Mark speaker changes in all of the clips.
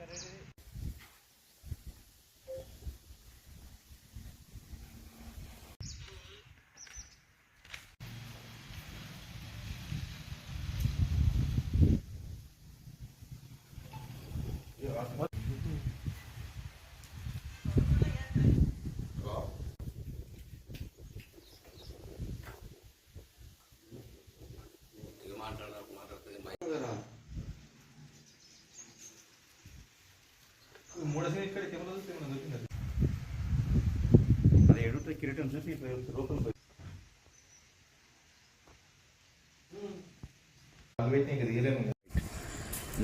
Speaker 1: Ready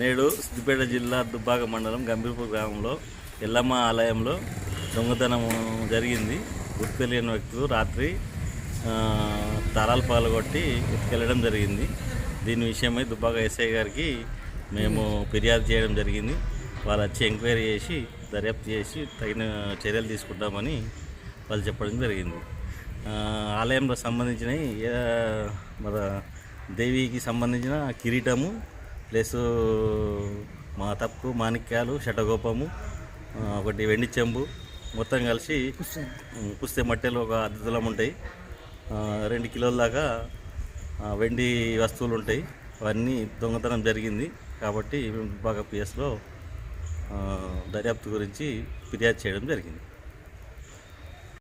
Speaker 2: నేడు సిద్దిపేట జిల్లా దుబ్బాక మండలం గంభీర్పూర్ గ్రామంలో ఎల్లమ్మ ఆలయంలో దొంగతనం జరిగింది. గుర్తు తెలియని వ్యక్తులు రాత్రి తరాలు పాల్గొట్టి ఎత్తుకెళ్ళడం జరిగింది. దీని విషయమై దుబ్బాక ఎస్ఐ గారికి మేము ఫిర్యాదు చేయడం జరిగింది. వాళ్ళు వచ్చి ఎంక్వైరీ చేసి దర్యాప్తు చేసి తగిన చర్యలు తీసుకుంటామని వాళ్ళు చెప్పడం జరిగింది. ఆలయంలో సంబంధించినవి మన దేవికి సంబంధించిన కిరీటము ప్లస్ మా తప్పు మాణిక్యాలు షటగోపము ఒకటి వెండి చెంబు మొత్తం కలిసి పుస్తే మట్టెలు ఒక అద్దెతులం ఉంటాయి. రెండు కిలోల దాకా వెండి వస్తువులు ఉంటాయి. అవన్నీ దొంగతనం జరిగింది. కాబట్టి బాగా పిఎస్లో దర్యాప్తు గురించి ఫిర్యాదు చేయడం జరిగింది.